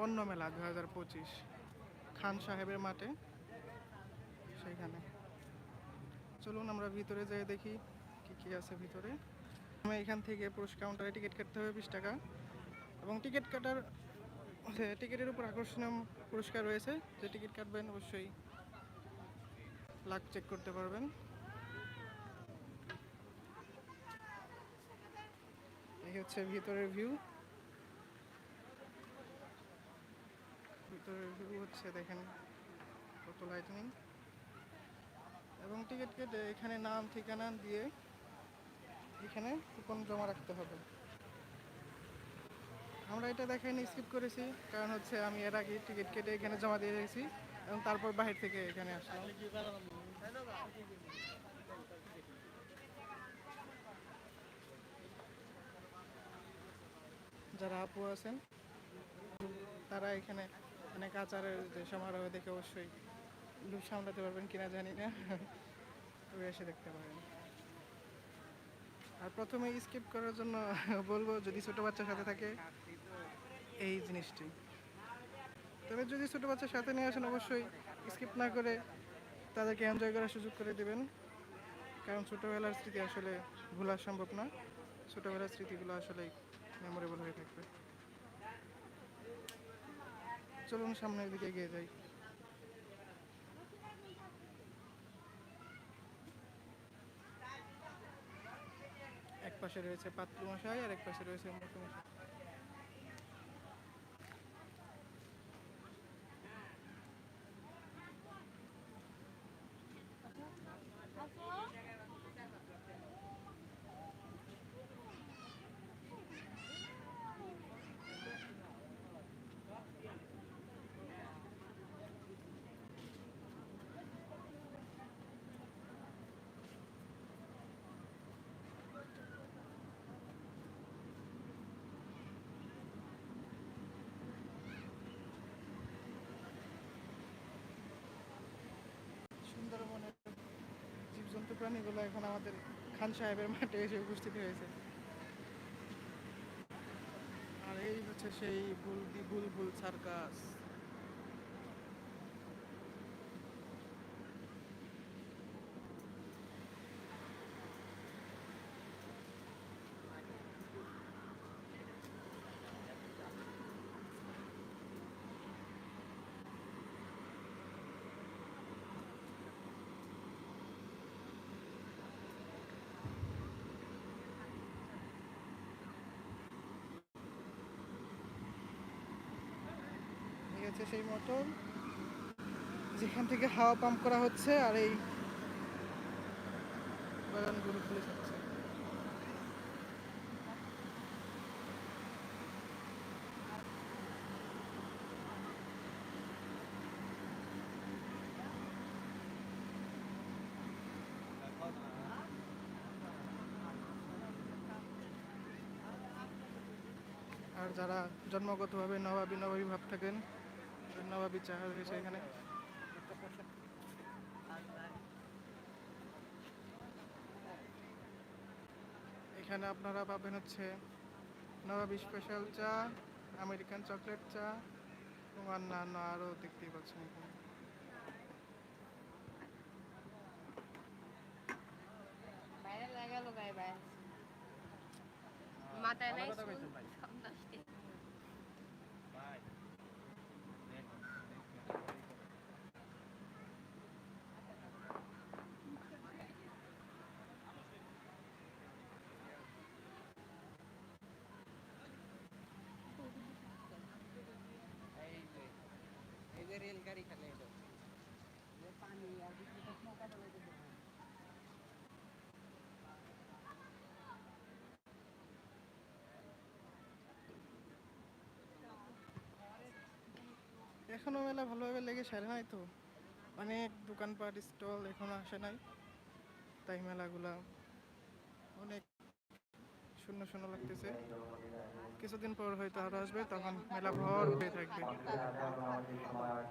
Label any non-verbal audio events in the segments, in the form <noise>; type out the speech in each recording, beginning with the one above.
পণ্য মেলা দু হাজার পঁচিশ। খান সাহেবের মাঠে, সেইখানে। চলুন আমরা ভিতরে যেয়ে দেখি কি কি আছে ভিতরে। আমি এখান থেকে পুরুষ কাউন্টারে টিকিট কাটতে হবে বিশ টাকা। এবং টিকিট কাটার টিকিটের উপর আকর্ষণীয় পুরস্কার রয়েছে, যে টিকিট কাটবেন অবশ্যই লাক চেক করতে পারবেন। এই হচ্ছে ভিতরের ভিউ ভিতরের ভিউ হচ্ছে দেখেন কত লাইটনিং এবং টিকিট কেটে এখানে নাম, ঠিকানা দিয়ে এখানে কুপন জমা রাখতে হবে। আমরা এটা দেখাইনি স্কিপ করেছি, কারণ হচ্ছে আমি এর আগে টিকিট কেটে এখানে জমা দিয়ে রেখেছি এবং তারপর বাহির থেকে এখানে আসলাম। যারা আপু আছেন, তারা এখানে অনেক আচারের যে সমারোহ দেখে অবশ্যই লুপ সামলাতে পারবেন কিনা জানি না। তবে এসে দেখতে পারেন। আর প্রথমে স্কিপ করার জন্য বলব, যদি ছোট বাচ্চার সাথে থাকে এই জিনিসটি। তবে যদি ছোট বাচ্চার সাথে নিয়ে আসেন, অবশ্যই স্কিপ না করে তাদেরকে এনজয় করার সুযোগ করে দেবেন। কারণ ছোটোবেলার স্মৃতি আসলে ভোলা সম্ভব না। ছোটোবেলার স্মৃতিগুলো আসলে মেমোরেবল হয়ে থাকবে। চলুন সামনের দিকে এগিয়ে যাই। এক পাশে রয়েছে পাত্র মশাই আর এক পাশে রয়েছে মোটু প্রাণীগুলো এখন আমাদের খান সাহেবের মাঠে এসে উপস্থিত হয়েছে। আর এই হচ্ছে সেই বুলবুল সার্কাস। হচ্ছে সেই মোটর যেখান থেকে হাওয়া পাম্প করা হচ্ছে আর এই বাগানগুলো খুলে যাচ্ছে আর যারা জন্মগতভাবে নবাবী নবাবী ভাব থাকেন নবাবী চা রয়েছে এখানে। এখানে আপনারা পাবেন হচ্ছে নবাবী স্পেশাল চা আমেরিকান চকলেট চা এবং অন্যান্য আরও দেখতেই পাচ্ছেন এখানে। মাথায় নাই এখনও মেলা ভালোভাবে লেগে সারে নাই তো। অনেক দোকানপাট স্টল এখনও আসে নাই। তাই মেলাগুলা অনেক শূন্য শূন্য লাগতেছে। কিছুদিন পর হয়তো আরও আসবে তখন মেলা ভর হয়ে থাকবে। আমাদের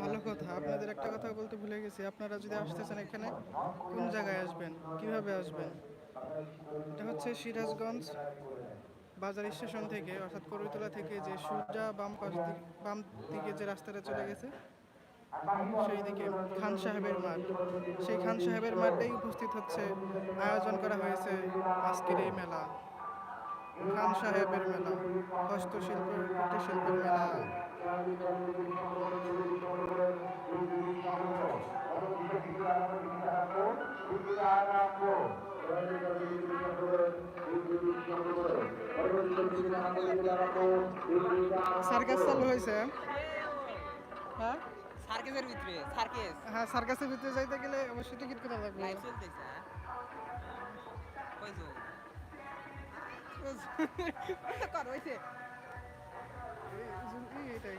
ভালো কথা। আপনাদের একটা কথা বলতে ভুলে গেছি। আপনারা যদি আসতেছেন এখানে, কোন জায়গায় আসবেন? কীভাবে আসবেন? এটা হচ্ছে সিরাজগঞ্জ বাজার স্টেশন থেকে, অর্থাৎ করইতলা থেকে যে সোজা বাম পাশ বাম দিকে যে রাস্তাটা চলে গেছে, সেই দিকে খান সাহেবের মাঠ। সেই খান সাহেবের মাঠেই উপস্থিত হচ্ছে, আয়োজন করা হয়েছে আজকের এই মেলা। খান সাহেবের মেলা হস্তশিল্প কুটির শিল্পের মেলা। সার্কাস চালু হয়েছে? হ্যাঁ? সার্কেসের ভিতরে সার্কেস। হ্যাঁ সার্কাসের ভিতরে যাইতে গেলে অবশ্যই টিকিট করা লাগবে। লাইভ চলতেছে কইছো <laughs> কর এইটাই